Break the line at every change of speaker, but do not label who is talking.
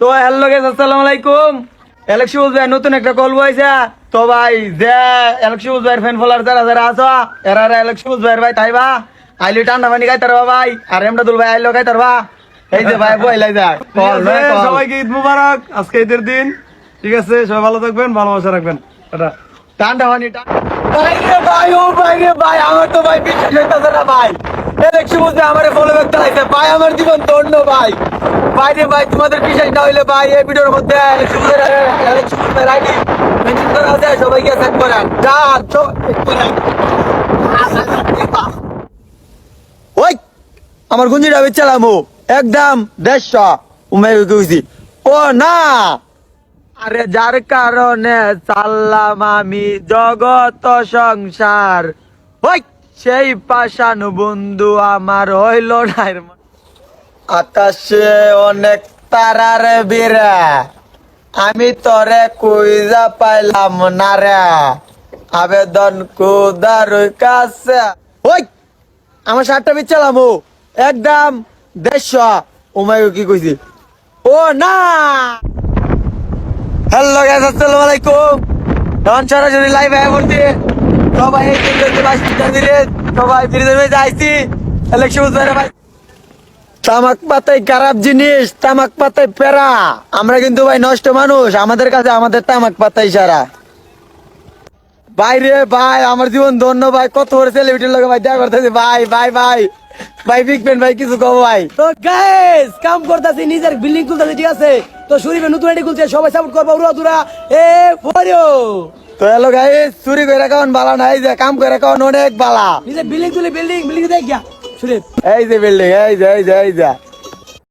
তো hello guess আসসালামু আলাইকুম। এলেকশন ভাই নতুন একটা কল বইছে তো ভাই যে এলেকশন ভাইয়ের ফ্যান ফলোয়ার যারা যারা আছো এরা এলেকশন ভাইয়ের ভাই তাইবা আইলি টান্ডা পানি খাই তারবা ভাই আর এমদাদুল ভাই আইলো খাই তারবা এই যে ভাই বইলাই যা কল
সবাইকে ঈদ মুবারক আজকে ঈদের দিন। ঠিক আছে সবাই ভালো থাকবেন ভালোবাসা রাখবেন। টাটা।
টান্ডা পানি টান্ডা ভাই রে ভাই ও ভাই রে ভাই আমার তো ভাই বিশ্বাস হইতাছে না ভাই। আমারে ফলো ব্যাক চালাইছে ভাই, আমার জীবন ভাই। ভাই রে ভাই, তোমাদের না হইলে, ভাই? এই ভিডিওর মধ্যে সবাইকে করেন আমার গুঞ্জিটা বেচালামু একদম দেড়শো। উমাই কইছি ও না। আরে যার কারণে চাললাম আমি জগত সংসার। ওই সেই পাশান বন্ধু আমার হইল না আকাশে অনেক তারার বিরা আমি তরে কুইজা পাইলাম না রে। আবেদন কুদার কাছে। ওই, আমার শার্টটা বিচ্ছালাম ও। একদম দেড়শো উমাই কি কইছি? ও না। হ্যালো গাইস আসসালামু আলাইকুম। ডন সরাসরি লাইভ করতে সবাই এই দিন করতে বাস দিলে সবাই তামাক পাতাই খারাপ জিনিস, তামাক পাতাই পেরা আমরা কিন্তু ভাই নষ্ট মানুষ, আমাদের কাছে আমাদের তামাক পাতাই সারা। ভাই রে ভাই, আমার জীবন ধন্য ভাই, কত বড় সেলিব্রিটির লোক ভাই দেখা করতেছি। ভাই ভাই ভাই ভাই বিগ পেন ভাই, কিছু কব ভাই।
তো গাইস কাম করতেছি, নিজের বিল্ডিং তুলতেছি ঠিক আছে? তো শরীফে নতুন আইডি খুলছে, সবাই সাপোর্ট করব উড়া দুরা এ ফরিও
তো হ্যালো গাই চুরি করে কাউন বালা নাই যে কাম করে কাউন অনেক বালা
বিল্ডিং তুলে বিল্ডিং বিল্ডিং দেখ
এই যে বিল্ডিং এই যে এই যে এই যে